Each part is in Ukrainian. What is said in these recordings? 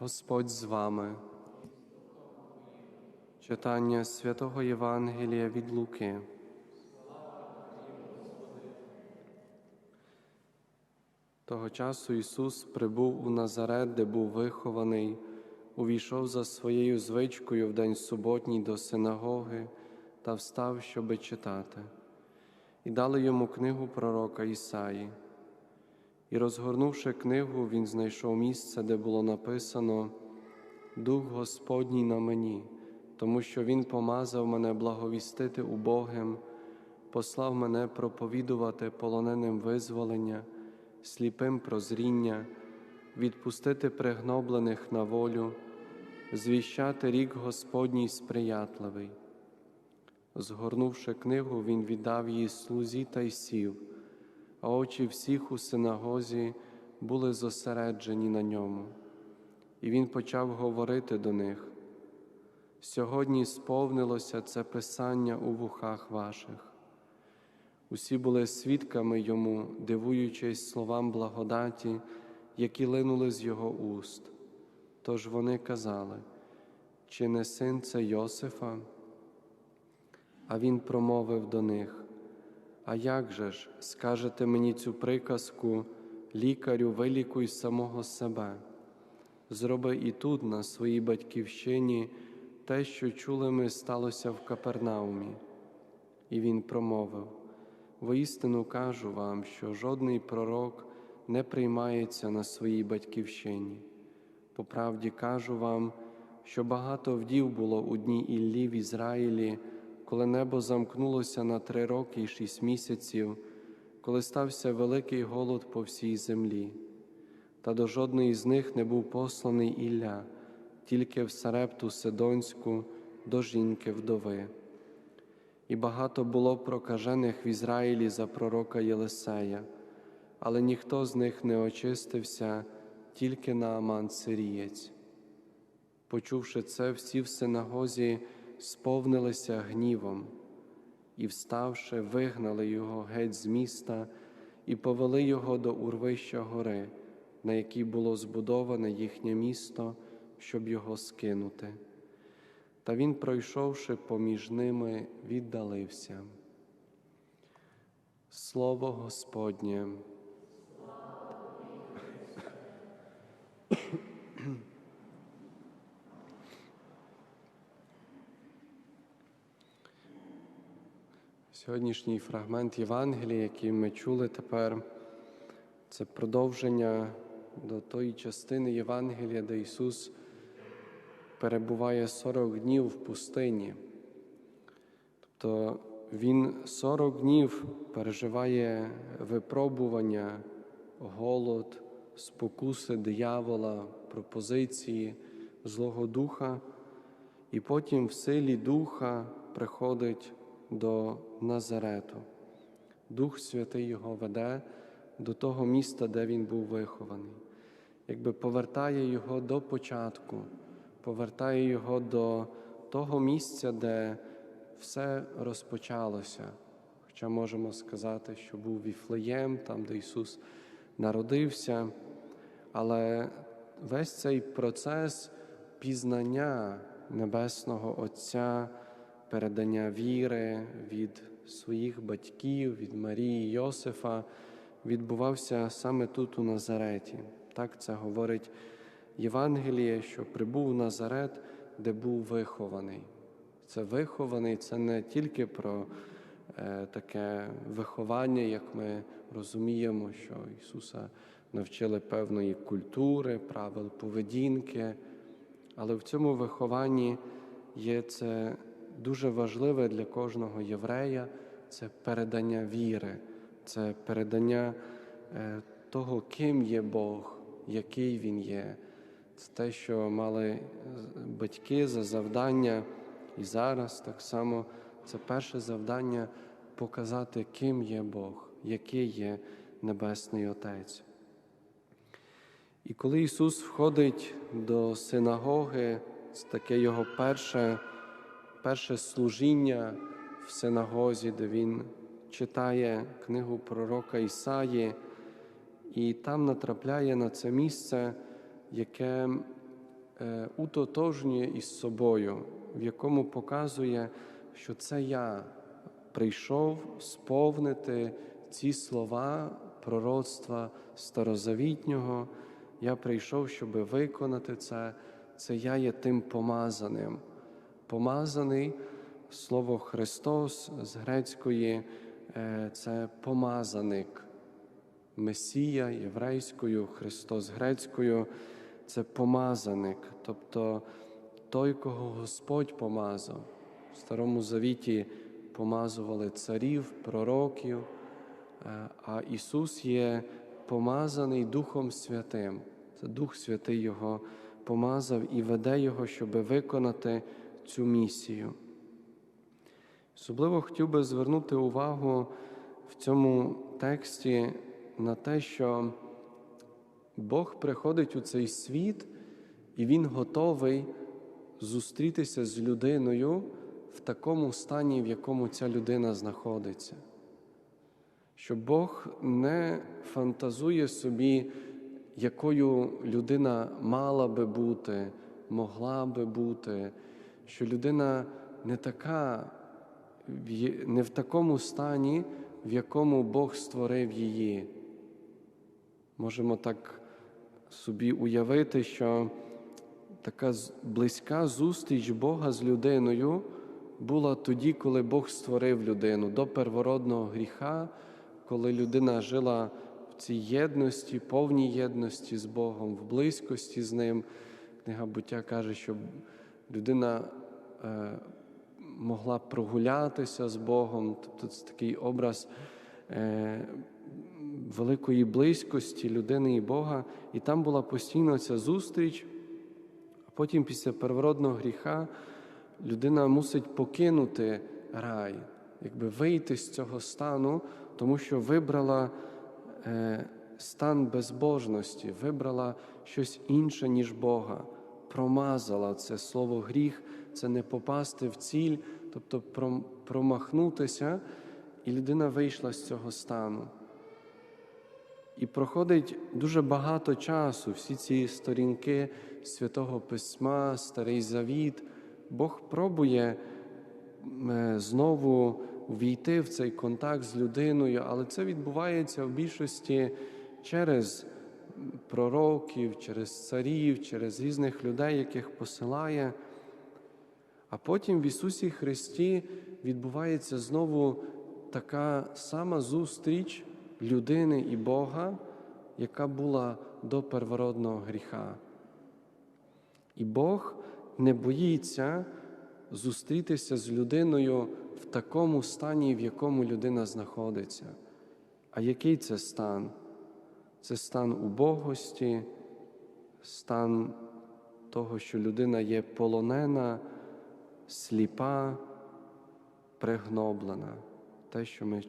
Господь з вами. Читання святого Євангелія від Луки. Того часу Ісус прибув у Назарет, де був вихований, увійшов за своєю звичкою в день суботній до синагоги та встав, щоби читати, і дали йому книгу пророка Ісаї. І, розгорнувши книгу, він знайшов місце, де було написано Дух Господній на мені, тому що Він помазав мене благовістити убогим, послав мене проповідувати полоненим визволення, сліпим прозріння, відпустити пригноблених на волю, звіщати рік Господній сприятливий. Згорнувши книгу, він віддав її слузі та й сів а очі всіх у синагозі були зосереджені на ньому. І він почав говорити до них. Сьогодні сповнилося це писання у вухах ваших. Усі були свідками йому, дивуючись словам благодаті, які линули з його уст. Тож вони казали, чи не син це Йосифа? А він промовив до них. А як же ж скажете мені цю приказку, лікарю, вилікуй самого себе? Зроби і тут, на своїй батьківщині, те, що чули ми, сталося в Капернаумі. І він промовив: воістину кажу вам, що жодний пророк не приймається на своїй батьківщині. По правді кажу вам, що багато вдів було у дні Іллі в Ізраїлі коли небо замкнулося на три роки і шість місяців, коли стався великий голод по всій землі, та до жодної з них не був посланий Ілля, тільки в Сарепту Сидонську до жінки вдови. І багато було прокажених в Ізраїлі за пророка Єлисея, але ніхто з них не очистився, тільки Нааман Сирієць. Почувши це, всі в синагозі сповнилися гнівом і, вставши, вигнали його геть з міста і повели його до урвища гори, на якій було збудоване їхнє місто, щоб його скинути. Та він, пройшовши поміж ними, віддалився. Слово Господнє. Сьогоднішній фрагмент Євангелія, який ми чули тепер, це продовження до тої частини Євангелія, де Ісус перебуває 40 днів в пустині. Тобто Він 40 днів переживає випробування, голод, спокуси диявола, пропозиції Злого Духа, і потім в силі Духа приходить до Назарету. Дух Святий його веде до того міста, де він був вихований, якби повертає його до початку, повертає його до того місця, де все розпочалося. Хоча можемо сказати, що був Віфлеєм, там, де Ісус народився, але весь цей процес пізнання Небесного Отця передання віри від своїх батьків, від Марії Йосифа, відбувався саме тут, у Назареті. Так це говорить Євангеліє, що прибув Назарет, де був вихований. Це вихований, це не тільки про е, таке виховання, як ми розуміємо, що Ісуса навчили певної культури, правил поведінки, але в цьому вихованні є це дуже важливе для кожного єврея це передання віри, це передання е, того, ким є Бог, який Він є. Це те, що мали батьки за завдання, і зараз так само це перше завдання показати, ким є Бог, який є Небесний Отець. І коли Ісус входить до синагоги, це таке Його перше перше служіння в синагозі, де він читає книгу пророка Ісаї, і там натрапляє на це місце, яке е, утотожнює із собою, в якому показує, що це я прийшов сповнити ці слова пророцтва старозавітнього. Я прийшов, щоб виконати це. Це я є тим помазаним. Помазаний слово Христос з грецької е, це помазаник. Месія єврейською, Христос грецькою це помазаник, тобто той, кого Господь помазав. В Старому Завіті помазували царів, пророків, е, а Ісус є помазаний Духом Святим. Це Дух Святий Його помазав і веде Його, щоб виконати цю місію. Особливо хотів би звернути увагу в цьому тексті на те, що Бог приходить у цей світ, і Він готовий зустрітися з людиною в такому стані, в якому ця людина знаходиться. Що Бог не фантазує собі, якою людина мала би бути, могла би бути, що людина не така, не в такому стані, в якому Бог створив її. Можемо так собі уявити, що така близька зустріч Бога з людиною була тоді, коли Бог створив людину до первородного гріха, коли людина жила в цій єдності, повній єдності з Богом, в близькості з Ним. Книга буття каже, що людина могла прогулятися з Богом, тобто це такий образ. Е, великої близькості людини і Бога, і там була постійно ця зустріч, а потім, після первородного гріха, людина мусить покинути рай, якби вийти з цього стану, тому що вибрала е, стан безбожності, вибрала щось інше, ніж Бога, промазала це слово гріх, це не попасти в ціль, тобто промахнутися, і людина вийшла з цього стану. І проходить дуже багато часу, всі ці сторінки святого Письма, Старий Завіт. Бог пробує е, знову війти в цей контакт з людиною, але це відбувається в більшості через пророків, через царів, через різних людей, яких посилає. А потім в Ісусі Христі відбувається знову така сама зустріч людини і Бога, яка була до первородного гріха. І Бог не боїться зустрітися з людиною в такому стані, в якому людина знаходиться. А який це стан? Це стан убогості, стан того, що людина є полонена, сліпа, пригноблена те, що ми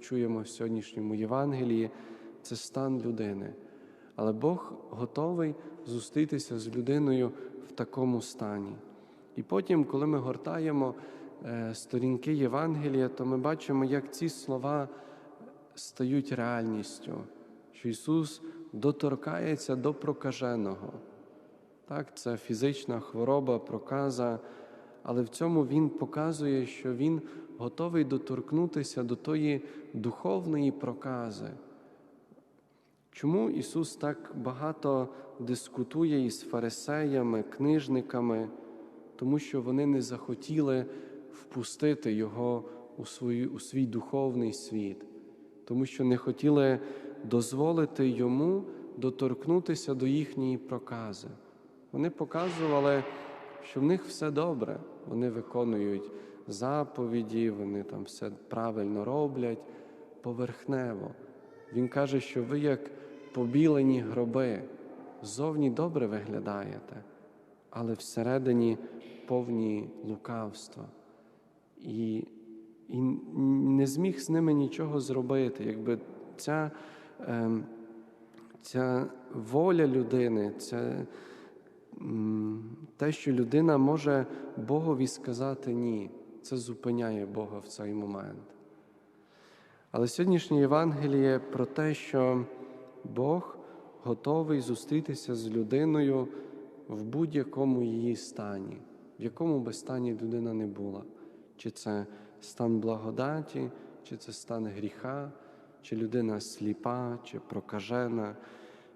чуємо в сьогоднішньому Євангелії, це стан людини. Але Бог готовий зустрітися з людиною в такому стані. І потім, коли ми гортаємо е, сторінки Євангелія, то ми бачимо, як ці слова стають реальністю, що Ісус доторкається до прокаженого. Так, Це фізична хвороба, проказа, але в цьому Він показує, що Він готовий доторкнутися до тої духовної прокази. Чому Ісус так багато дискутує із фарисеями, книжниками, тому що вони не захотіли впустити Його у, свою, у свій духовний світ, тому що не хотіли дозволити Йому доторкнутися до їхньої прокази. Вони показували, що в них все добре, вони виконують заповіді, вони там все правильно роблять поверхнево. Він каже, що ви як побілені гроби, зовні добре виглядаєте, але всередині повні лукавства. І і не зміг з ними нічого зробити. Якби ця е, ця воля людини, це те, що людина може Богові сказати ні це зупиняє Бога в цей момент. Але сьогоднішнє Євангеліє про те, що Бог готовий зустрітися з людиною в будь-якому її стані, в якому би стані людина не була, чи це стан благодаті, чи це стан гріха, чи людина сліпа, чи прокажена,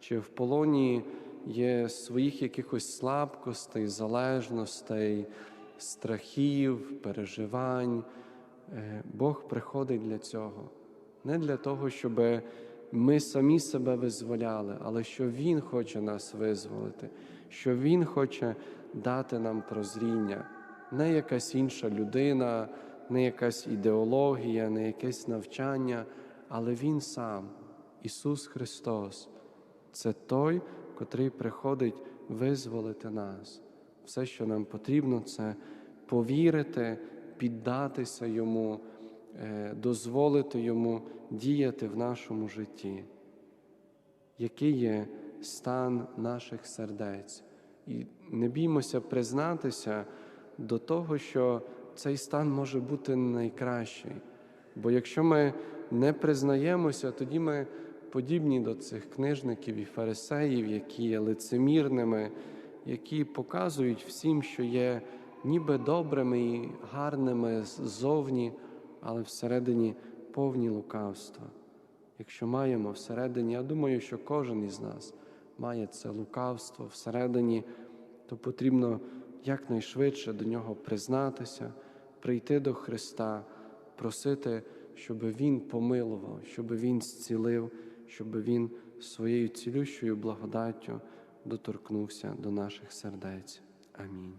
чи в полоні є своїх якихось слабкостей, залежностей, страхів, переживань. Е, Бог приходить для цього, не для того, щоб ми самі себе визволяли, але що Він хоче нас визволити, що Він хоче дати нам прозріння, не якась інша людина, не якась ідеологія, не якесь навчання, але Він сам, Ісус Христос, це той, котрий приходить визволити нас. Все, що нам потрібно, це повірити, піддатися Йому, е, дозволити Йому діяти в нашому житті. Який є стан наших сердець? І не біймося признатися до того, що цей стан може бути найкращий. Бо якщо ми не признаємося, тоді ми подібні до цих книжників і фарисеїв, які є лицемірними, які показують всім, що є ніби добрими і гарними ззовні, але всередині повні лукавства. Якщо маємо всередині, я думаю, що кожен із нас має це лукавство всередині, то потрібно якнайшвидше до нього признатися, прийти до Христа, просити, щоб Він помилував, щоб Він зцілив, щоб Він своєю цілющою благодаттю доторкнувся до наших сердець. Амінь.